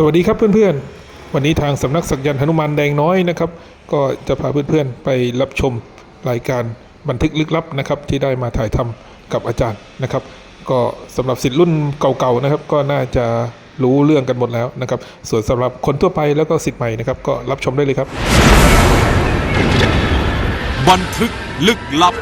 สวัสดีครับเพื่อนๆ วันนี้ทางสำนักสักยันต์หนุมานแดงน้อยนะครับ ก็จะพาเพื่อนๆไปรับชมรายการบันทึกลึกลับนะครับที่ได้มาถ่ายทำกับอาจารย์นะครับ ก็สำหรับสิทธิ์รุ่นเก่าๆนะครับ ก็น่าจะรู้เรื่องกันหมดแล้วนะครับ ส่วนสำหรับคนทั่วไปแล้วก็สิทธิ์ใหม่นะครับ ก็รับชมได้เลยครับ บันทึกลึกลับ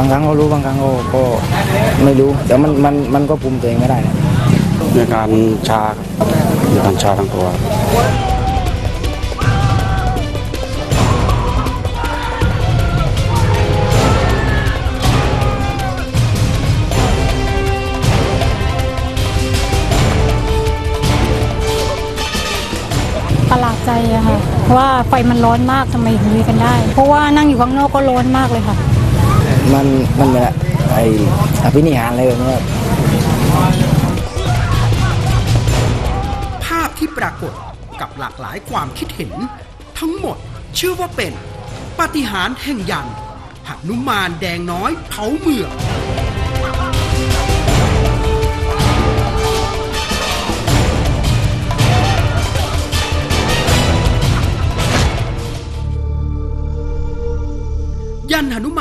บางครั้งก็รู้บางครั้งก็ก็ไม่รู้เดี๋ยวมันมันมันก็ภูมิตัวเองไม่ได้นะมีอาการชามีอาการชาทั้งตัวประหลาดใจอะค่ะว่าไฟมันร้อนมากทำไมถึงมีกันได้ เพราะว่านั่งอยู่ข้างนอกก็ร้อนมากเลยค่ะ มันมันไออภินิหารอะไรแบบนี้ภาพที่ปรากฏกับหลากหลายความคิดเห็น ทั้งหมดเชื่อว่าเป็นปาฏิหาริย์แห่งยันหนุมานแดงน้อยเผาเมือง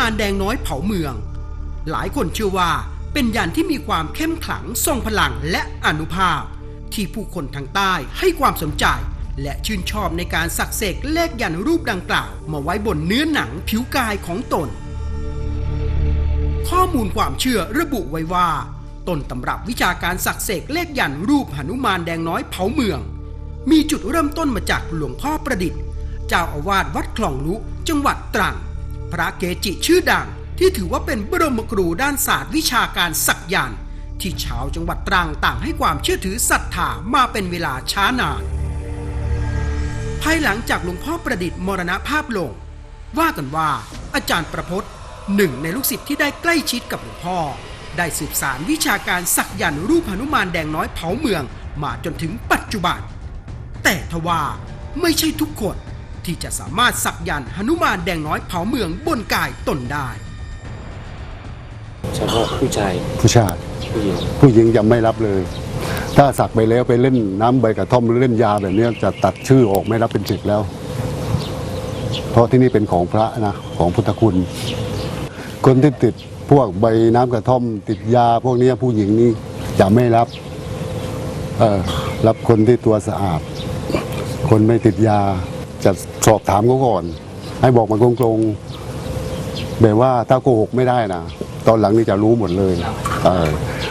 านแดงน้อยเผาเมือง หลายคนเชื่อว่าเป็นยันที่มีความเข้มขลังทรงพลังและอนุภาพ ที่ผู้คนทางใต้ให้ความสนใจ และชื่นชอบในการสักเสกเลขยันรูปดังกล่าว มาไว้บนเนื้อหนังผิวกายของตน ข้อมูลความเชื่อระบุไว้ว่าต้นตำรับวิชาการสักเสกเลขยันรูปหนุมานแดงน้อยเผาเมือง มีจุดเริ่มต้นมาจากหลวงพ่อประดิษฐ์ เจ้าอาวาสวัดคลองลุจังหวัดตรัง พระเกจิชื่อดังที่ถือว่าเป็นบรมครูด้านศาสตร์วิชาการสักยันต์ที่ชาวจังหวัดตรังต่างให้ความเชื่อถือศรัทธามาเป็นเวลาช้านาน ภายหลังจากหลวงพ่อประดิษฐ์มรณภาพลง ว่ากันว่าอาจารย์ประพจน์หนึ่งในลูกศิษย์ที่ได้ใกล้ชิดกับหลวงพ่อ ได้สืบสารวิชาการสักยันต์รูปหนุมานแดงน้อยเผาเมืองมาจนถึงปัจจุบัน แต่ทว่าไม่ใช่ทุกคน ที่จะสามารถสักยันต์หนุมานแดงน้อยเผาเมืองบนกายตนได้เฉพาะผู้ชายผู้ชายผู้หญิงผู้หญิงยังไม่รับเลย ถ้าสักไปแล้วไปเล่นน้ำใบกระท่อมหรือเล่นยาแบบเนี้ยจะตัดชื่อออกไม่รับเป็นศิษย์แล้ว เพราะที่นี่เป็นของพระนะของพุทธคุณ คนที่ติดพวกใบน้ำกระท่อม ติดยาพวกเนี้ยผู้หญิงนี่จะไม่รับเออรับคนที่ตัวสะอาด คนไม่ติดยา จะสอบถามเขาก่อน ให้บอกมาตรงๆแบบว่าถ้าโกหกไม่ได้นะตอนหลังนี่จะรู้หมดเลยเออ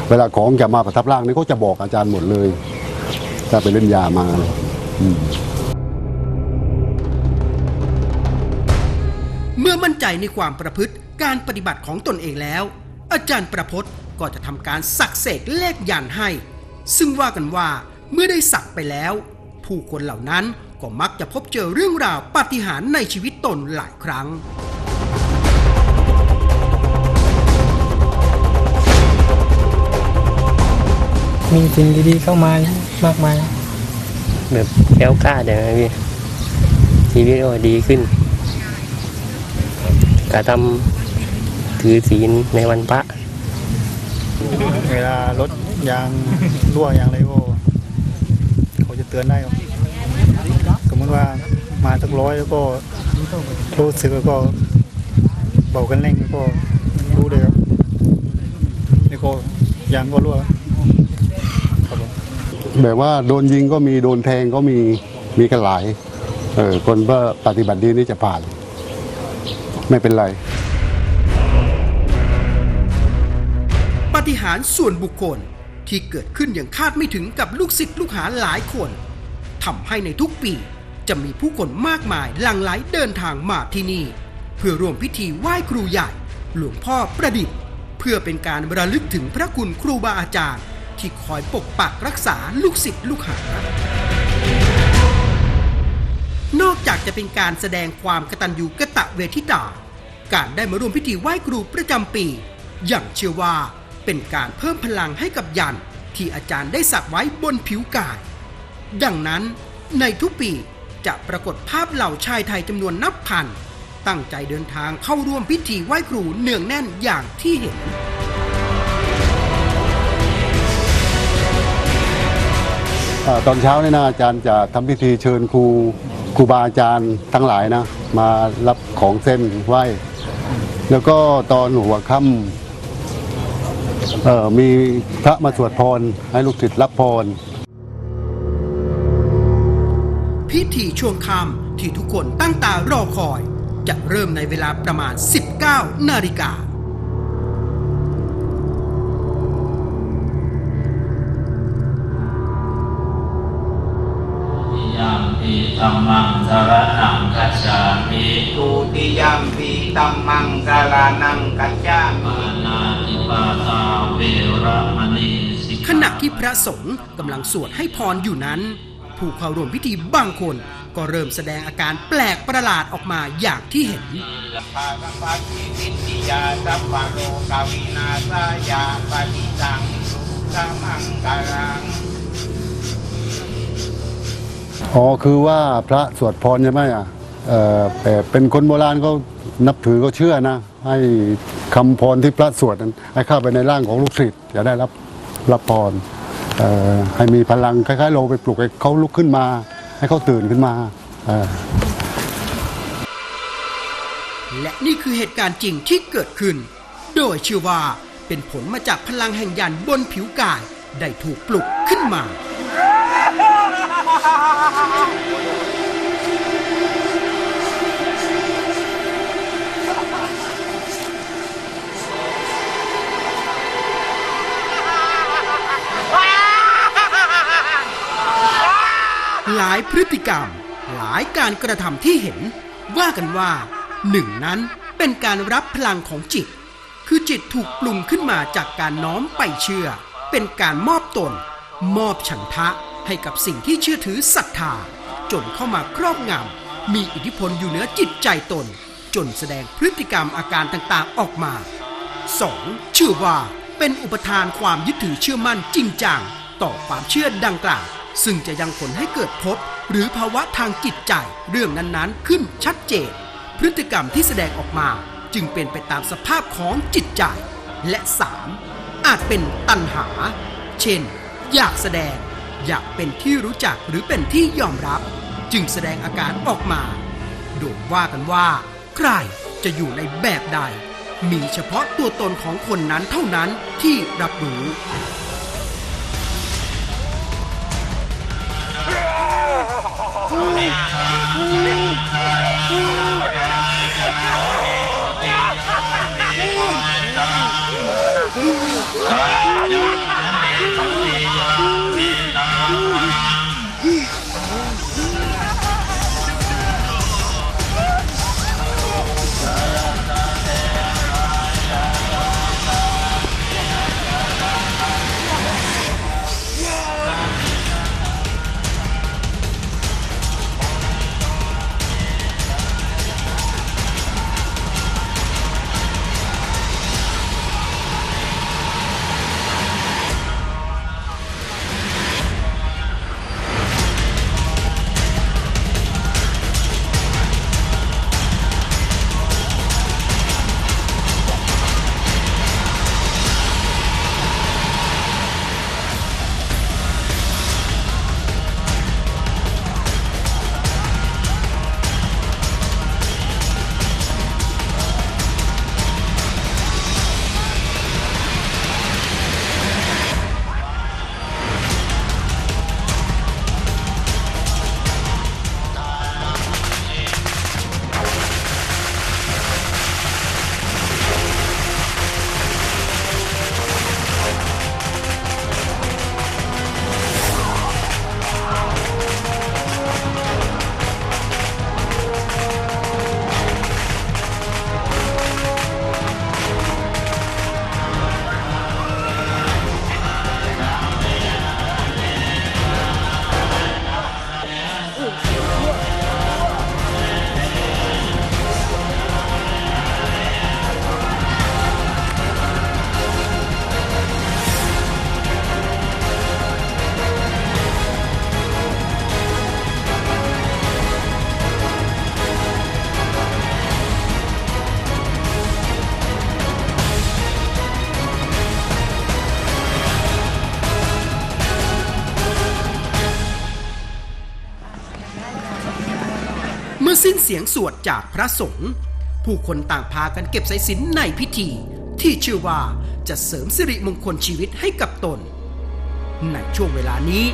เวลาของจะมาประทับร่างนี่ก็จะบอกอาจารย์หมดเลย ถ้าไปเล่นยามาอืมเมื่อมั่นใจในความประพฤติการปฏิบัติของตนเองแล้ว อาจารย์ประพจน์ก็จะทำการสักเสกเลขยันให้ ซึ่งว่ากันว่าเมื่อได้สักไปแล้ว ผู้คนเหล่านั้น ก็มักจะพบเจอเรื่องราวปาฏิหาริย์ในชีวิตตนหลายครั้ง มีสิ่งดีๆเข้ามามากมาย แบบแก้วกล้าเดี๋ยวนะพี่ชีวิตก็ดีขึ้นกระทำถือศีลในวันพระ เวลารถยางรั่วยางอะไรก็เขาจะเตือนได้ครับสมม ติว่ามาสักร้อยแล้วก็รู้สึกแล้วก็เบากันเร่งแล้วก็รู้เลยครับแล้วก็ยางก็รั่วครับผมแบบว่าโดนยิงก็มีโดนแทงก็มีมีกันหลายเออคนว่าปฏิบัติดีนี่จะผ่าน ไม่เป็นไรปาฏิหาริย์ส่วนบุคคลที่เกิดขึ้นอย่างคาดไม่ถึงกับลูกศิษย์ลูกหาหลายคนทำให้ในทุกปี จะมีผู้คนมากมายหลั่งไหลเดินทางมาที่นี่ เพื่อร่วมพิธีไหว้ครูใหญ่ หลวงพ่อประดิษฐ์ เพื่อเป็นการระลึกถึงพระคุณครูบาอาจารย์ ที่คอยปกปักรักษาลูกศิษย์ลูกหา นอกจากจะเป็นการแสดงความกตัญญูกะตะเวทิตา การได้มาร่วมพิธีไหว้ครูประจำปี อย่างเชื่อว่าเป็นการเพิ่มพลังให้กับยันที่อาจารย์ได้สักไว้บนผิวกาย ดังนั้นในทุกปี จะปรากฏภาพเหล่าชายไทยจำนวนนับพัน ตั้งใจเดินทางเข้าร่วมพิธีไหว้ครูเนืองแน่นอย่างที่เห็นอตอนเช้าเนี่ยนะอาจารย์จะทำพิธีเชิญครูครูบาอาจารย์ทั้งหลายนะ มารับของเส้นไหว้ แล้วก็ตอนหัวค่ำมีพระมาสวดพรให้ลูกศิษย์รับพร ช่วงค่ำที่ทุกคนตั้งตารอคอย จะเริ่มในเวลาประมาณ 19 นาฬิกายัมปีธัมมังสารนังคัจฉามิทุติยมปีตัมมังสารนังกัจจามิปานาติปาตาเวระมณีสิกขาขณะที่พระสงฆ์กำลังสวดให้พรอยู่นั้น ผู้เข้าร่วมพิธีบางคน ก็เริ่มแสดงอาการแปลกประหลาดออกมาอย่างที่เห็นปาสัมปัสสิทิฏฐิยาสัพพะโลกวินาศายาปฏิสังสุขมังกลังอ๋อคือว่าพระสวดพรใช่ไหมอะเอ่อแต่เป็นคนโบราณเขานับถือเขาเชื่อนะ ให้คำพรที่พระสวดนั้นให้เข้าไปในร่างของลูกศิษย์จะได้รับรับพรเอ่อ ให้มีพลังคล้ายๆ เราไปปลุกให้เขาลุกขึ้นมา ให้เขาตื่นขึ้นมา และนี่คือเหตุการณ์จริงที่เกิดขึ้น โดยเชื่อว่าเป็นผลมาจากพลังแห่งยันบนผิวกาย ได้ถูกปลุกขึ้นมา หลายพฤติกรรม หลายการกระทำที่เห็น ว่ากันว่าหนึ่งนั้นเป็นการรับพลังของจิต คือจิตถูกปรุงขึ้นมาจากการน้อมไปเชื่อ เป็นการมอบตน มอบฉันทะให้กับสิ่งที่เชื่อถือศรัทธา จนเข้ามาครอบงำมีอิทธิพลอยู่เหนือจิตใจตน จนแสดงพฤติกรรมอาการต่างๆออกมา 2. เชื่อว่าเป็นอุปทานความยึดถือเชื่อมั่นจริงจังต่อความเชื่อดังกล่าว ซึ่งจะยังผลให้เกิดภพหรือภาวะทางจิตใจเรื่องนั้นๆ ขึ้นชัดเจน พฤติกรรมที่แสดงออกมาจึงเป็นไปตามสภาพของจิตใจ และ 3. อาจเป็นตัณหา เช่น อยากแสดง อยากเป็นที่รู้จักหรือเป็นที่ยอมรับ จึงแสดงอาการออกมา โดยว่ากันว่า ใครจะอยู่ในแบบใด มีเฉพาะตัวตนของคนนั้นเท่านั้นที่รับรู้ สิ้นเสียงสวดจากพระสงฆ์ผู้คนต่างพากันเก็บสายสิญจนในพิธี ที่เชื่อว่าจะเสริมสิริมงคลชีวิตให้กับตน ในช่วงเวลานี้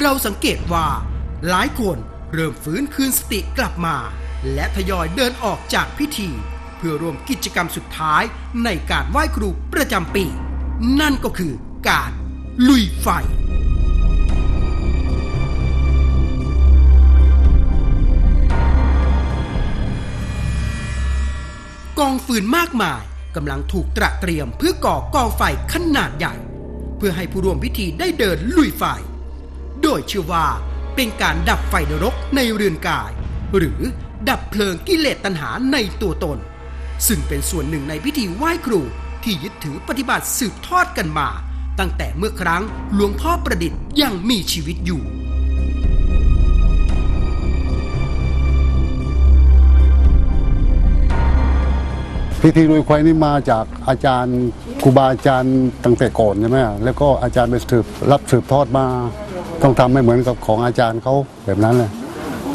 เราสังเกตว่า หลายคนเริ่มฟื้นคืนสติกลับมา และทยอยเดินออกจากพิธี เพื่อรวมกิจกรรมสุดท้ายในการไหว้ครูประจำปี นั่นก็คือการลุยไฟ กองฟืนมากมายกำลังถูกตระเตรียมเพื่อก่อกองไฟขนาดใหญ่ เพื่อให้ผู้ร่วมพิธีได้เดินลุยไฟ โดยเชื่อว่าเป็นการดับไฟนรกในเรือนกาย หรือดับเพลิงกิเลสตัณหาในตัวตน ซึ่งเป็นส่วนหนึ่งในพิธีไหว้ครูที่ยึดถือปฏิบัติสืบทอดกันมา ตั้งแต่เมื่อครั้งหลวงพ่อประดิษฐ์ยังมีชีวิตอยู่ พิธีลุยไฟนี่มาจากอาจารย์ครูบาอาจารย์ตั้งแต่ก่อนใช่ไหมแล้วก็อาจารย์ไปสืบรับสืบทอดมา ต้องทำให้เหมือนกับของอาจารย์เขาแบบนั้นเลย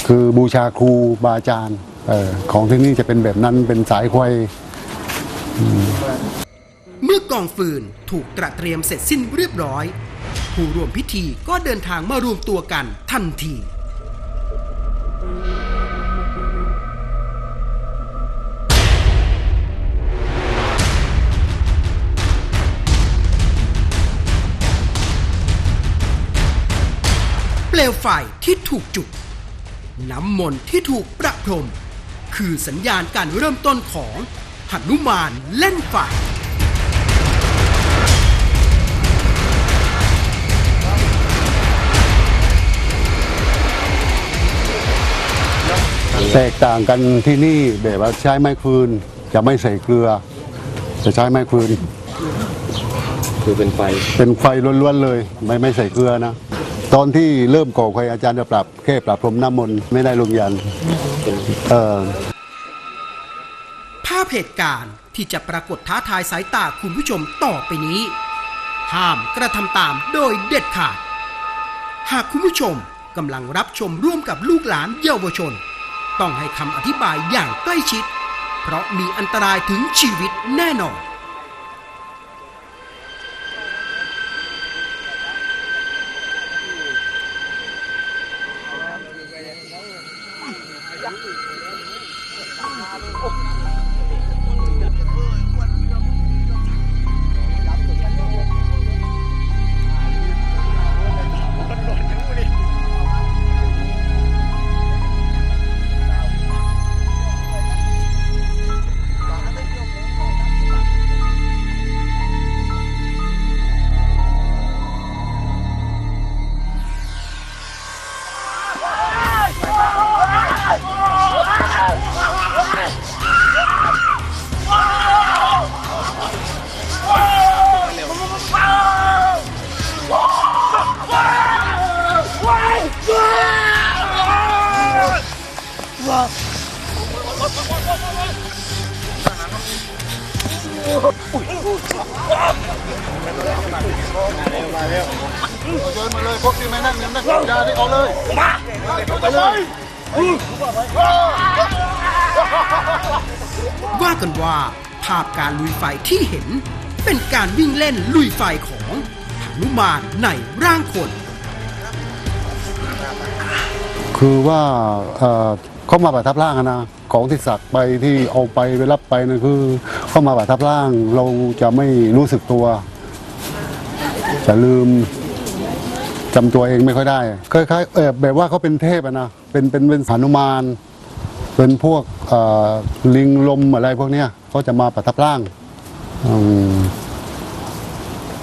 คือบูชาครูบาอาจารย์ออของที่นี่จะเป็นแบบนั้นเป็นสายไฟเมื่อกองฟืนถูกตระเตรียมเสร็จสิ้นเรียบร้อย ผู้ร่วมพิธีก็เดินทางมารวมตัวกันทันที เปลวไฟที่ถูกจุด น้ำมนต์ที่ถูกประพรม คือสัญญาณการเริ่มต้นของหนุมานเล่นไฟแตกต่างกันที่นี่แบบว่าใช้ไม้ฟืน จะไม่ใส่เกลือ จะใช้ไม้ฟืน คือเป็นไฟ เป็นไฟล้วนๆเลย ไม่ไม่ใส่เกลือนะ ตอนที่เริ่มก่อไฟอาจารย์จะปรับแค่ปรับพรมน้ำมนต์ไม่ได้ลงยันเออภาพเหตุการณ์ที่จะปรากฏท้าทายสายตาคุณผู้ชมต่อไปนี้ ห้ามกระทำตามโดยเด็ดขาด หากคุณผู้ชมกำลังรับชมร่วมกับลูกหลานเยาวชน ต้องให้คำอธิบายอย่างใกล้ชิด เพราะมีอันตรายถึงชีวิตแน่นอน ว่ากันว่าภาพการลุยไฟที่เห็น เป็นการวิ่งเล่นลุยไฟของหนุมานในร่างคน คือว่าเขามาประทับร่างนะของที่สักไปที่เอาไปไปรับไปนั่นคือ เขามาประทับร่างเราจะไม่รู้สึกตัว จะลืมจำตัวเองไม่ค่อยได้คล้ายๆแบบว่าเขาเป็นเทพอะนะเป็นเป็นเป็นหนุมานเป็นพวกลิงลมอะไรพวกเนี้ยเขาจะมาประทับร่าง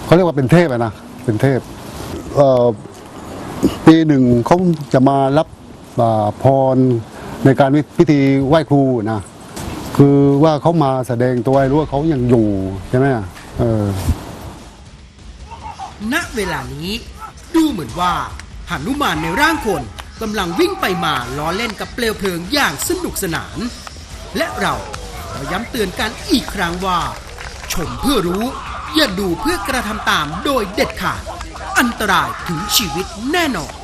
เขาเรียกว่าเป็นเทพอะนะเป็นเทพเปีหนึ่งเขาจะมารับพรในการพิธีไหว้ครูนะ คือว่าเขามาแสดงตัวให้รู้ว่าเขายังอยู่ใช่ไหมเออ ณเวลานี้ ดูเหมือนว่าหนุมานในร่างคนกำลังวิ่งไปมาล้อเล่นกับเปลวเพลิงอย่างสนุกสนาน และเราขอย้ำเตือนกันอีกครั้งว่า ชมเพื่อรู้ อย่าดูเพื่อกระทำตามโดยเด็ดขาด อันตรายถึงชีวิตแน่นอน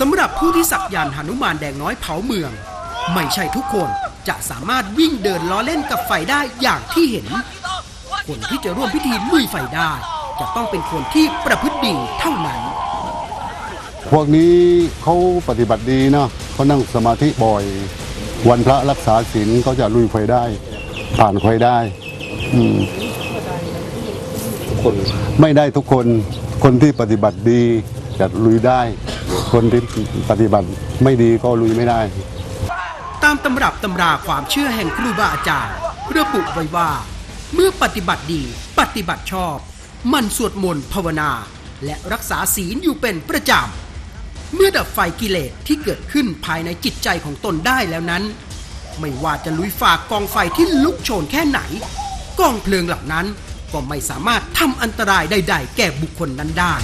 สำหรับผู้ที่สักยันหนุมานแดงน้อยเผาเมือง ไม่ใช่ทุกคนจะสามารถวิ่งเดินล้อเล่นกับไฟได้อย่างที่เห็น คนที่จะร่วมพิธีลุยไฟได้ จะต้องเป็นคนที่ประพฤติดีเท่านั้น พวกนี้เขาปฏิบัติดีเนาะเขานั่งสมาธิบ่อย วันพระรักษาศีลเขาจะลุยไฟได้ ผ่านไฟได้อืมคนไม่ได้ทุกคนคนที่ปฏิบัติดีจะลุยได้ คนที่ปฏิบัติไม่ดีก็ลุยไม่ได้ ตามตำรับตำราความเชื่อแห่งครูบาอาจารย์ระบุไว้ว่า เมื่อปฏิบัติดีปฏิบัติชอบ มันสวดมนต์ภาวนา และรักษาศีลอยู่เป็นประจำ เมื่อดับไฟกิเลสที่เกิดขึ้นภายในจิตใจของตนได้แล้วนั้น ไม่ว่าจะลุยฝากกองไฟที่ลุกโชนแค่ไหนกองเพลิงเหล่านั้นก็ไม่สามารถทำอันตรายใดๆ แก่บุคคลนั้นได้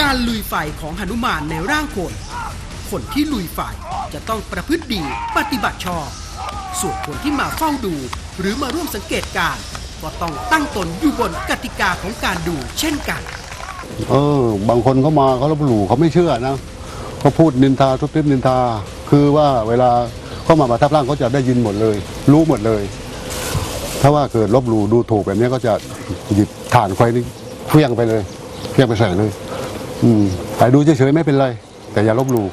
การลุยไฟของหนุมานในร่างคน คนที่ลุยไฟจะต้องประพฤติดีปฏิบัติชอบ ส่วนคนที่มาเฝ้าดู หรือมาร่วมสังเกตการก็ต้องตั้งตนอยู่บนกติกาของการดูเช่นกัน เออ บางคนเขามาเขาลบหลู่เขาไม่เชื่อนะเขาพูดนินทาทุบทิบนินทา คือว่าเวลาเขามาประทับร่างเขาจะได้ยินหมดเลย รู้หมดเลย ถ้าว่าเกิดลบหลู่ดูถูกแบบนี้ก็จะหยิบถ่านไฟนี่เฟี้ยงไปเลยเฟี้ยงไปใส่เลย อืมแต่ดูเฉยๆไม่เป็นไร แต่อย่าลบหลู่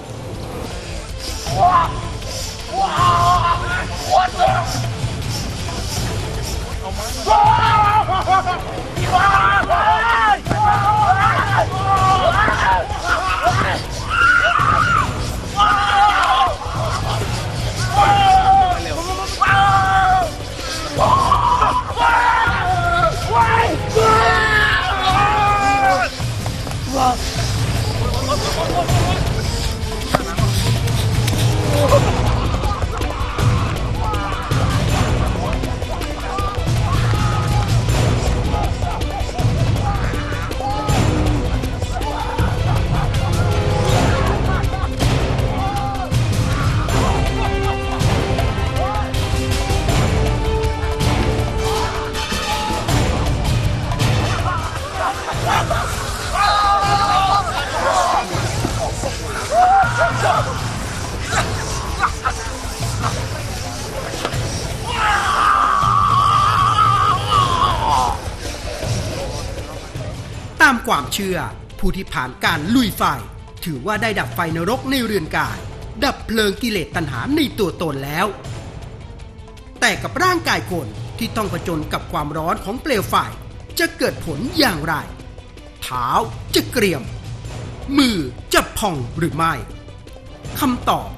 ามความเชื่อ ผู้ที่ผ่านการลุยไฟ ถือว่าได้ดับไฟนรกในเรือนกาย ดับเพลิงกิเลสตัณหาในตัวตนแล้ว แต่กับร่างกายคนที่ต้องผจญกับความร้อนของเปลวไฟจะเกิดผลอย่างไร เท้าจะเกรียม มือจะพองหรือไม่คำตอบ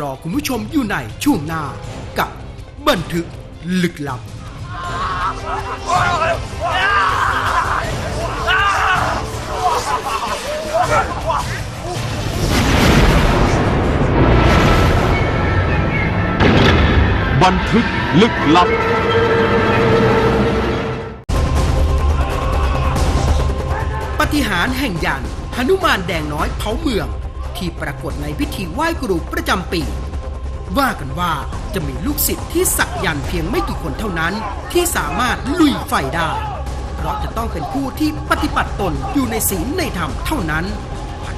รอคุณผู้ชมอยู่ในช่วงหน้ากับบันทึกลึกลับ บันทึกลึกลับ ปฏิหารแห่งยันหนุมานแดงน้อยเผาเมือง ที่ปรากฏในพิธีไหว้ครูประจำปี ว่ากันว่าจะมีลูกศิษย์ที่สักยันเพียงไม่กี่คนเท่านั้น ที่สามารถลุยไฟได้ เพราะจะต้องเป็นผู้ที่ปฏิบัติตนอยู่ในศีลในธรรมเท่านั้น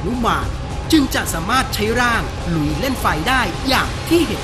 หนุมานจึงจะสามารถใช้ร่างลุยเล่นไฟได้อย่างที่เห็น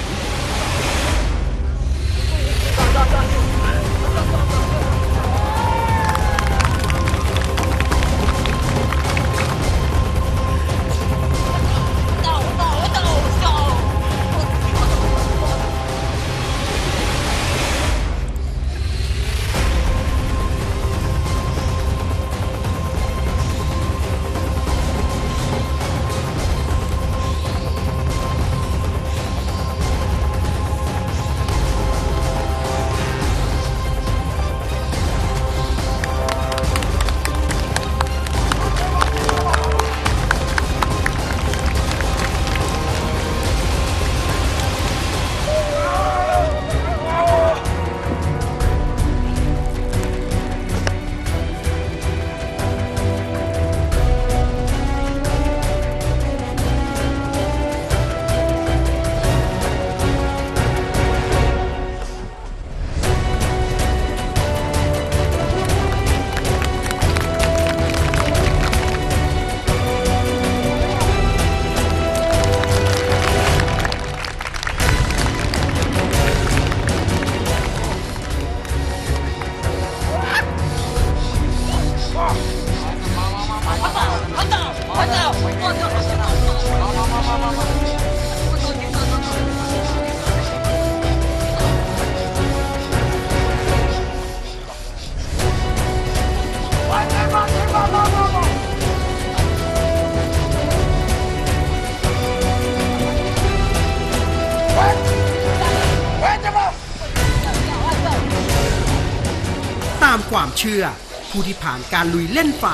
ามความเชื่อ ผู้ที่ผ่านการลุยเล่นไฟ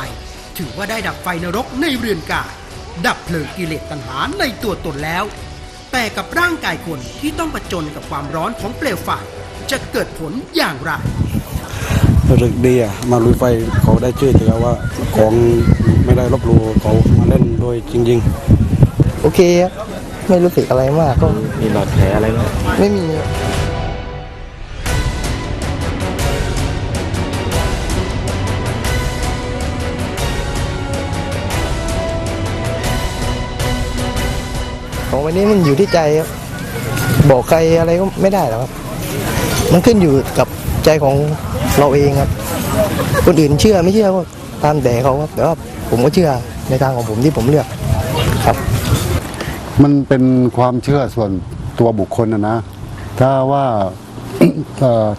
ถือว่าได้ดับไฟนรกในเรือนกาย ดับเพลิงกิเลสตัณหาในตัวตนแล้ว แต่กับร่างกายคนที่ต้องผจญกับความร้อนของเปลวไฟจะเกิดผลอย่างไรรู้สึกดีอะมาลุยไฟเขาได้ชื่อถือว่าของไม่ได้ลบหลู่เขามาเล่นโดยจริงโอเคครับไม่รู้สึกอะไรมากก็มีบาดแผลอะไรไหมไม่มี ของวันนี้มันอยู่ที่ใจครับบอกใครอะไรก็ไม่ได้หรอกครับ มันขึ้นอยู่กับใจของเราเองครับ คนอื่นเชื่อไม่เชื่อก็ตามแต่เขาครับแต่ว่าผมก็เชื่อในทางของผมที่ผมเลือกครับ มันเป็นความเชื่อส่วนตัวบุคคลนะนะ ถ้าว่า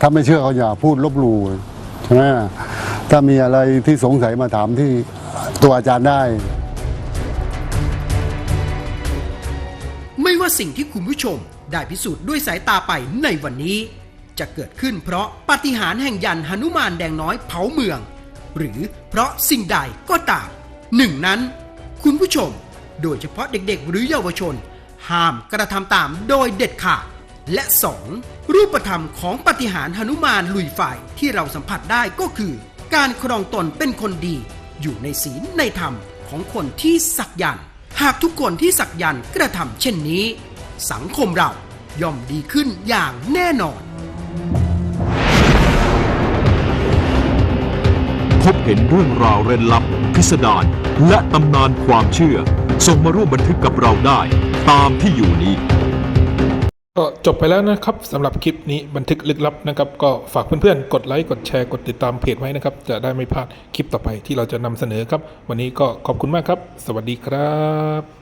ถ้าไม่เชื่อเขาอย่าพูดลบหลู่ใช่ไหมถ้ามีอะไรที่สงสัยมาถามที่ตัวอาจารย์ได้ ว่าสิ่งที่คุณผู้ชมได้พิสูจน์ด้วยสายตาไปในวันนี้ จะเกิดขึ้นเพราะปฏิหารแห่งยันหนุมานแดงน้อยเผาเมือง หรือเพราะสิ่งใดก็ตามหนึ่งนั้น คุณผู้ชม โดยเฉพาะเด็กๆ หรือเยาวชน ห้ามกระทำตามโดยเด็ดขาดและ 2. รูปธรรมของปฏิหารหนุมานลุยไฟที่เราสัมผัสได้ก็คือ การครองตนเป็นคนดี อยู่ในศีลในธรรมของคนที่สักยันต์ หากทุกคนที่สักยันกระทำเช่นนี้ สังคมเราย่อมดีขึ้นอย่างแน่นอน พบเห็นเรื่องราวเร้นลับ พิสดารและตำนานความเชื่อ ส่งมาร่วมบันทึกกับเราได้ ตามที่อยู่นี้ ก็จบไปแล้วนะครับสำหรับคลิปนี้บันทึกลึกลับนะครับ ก็ฝากเพื่อนๆ กดไลค์กดแชร์กดติดตามเพจไว้นะครับ จะได้ไม่พลาดคลิปต่อไปที่เราจะนำเสนอครับ วันนี้ก็ขอบคุณมากครับ สวัสดีครับ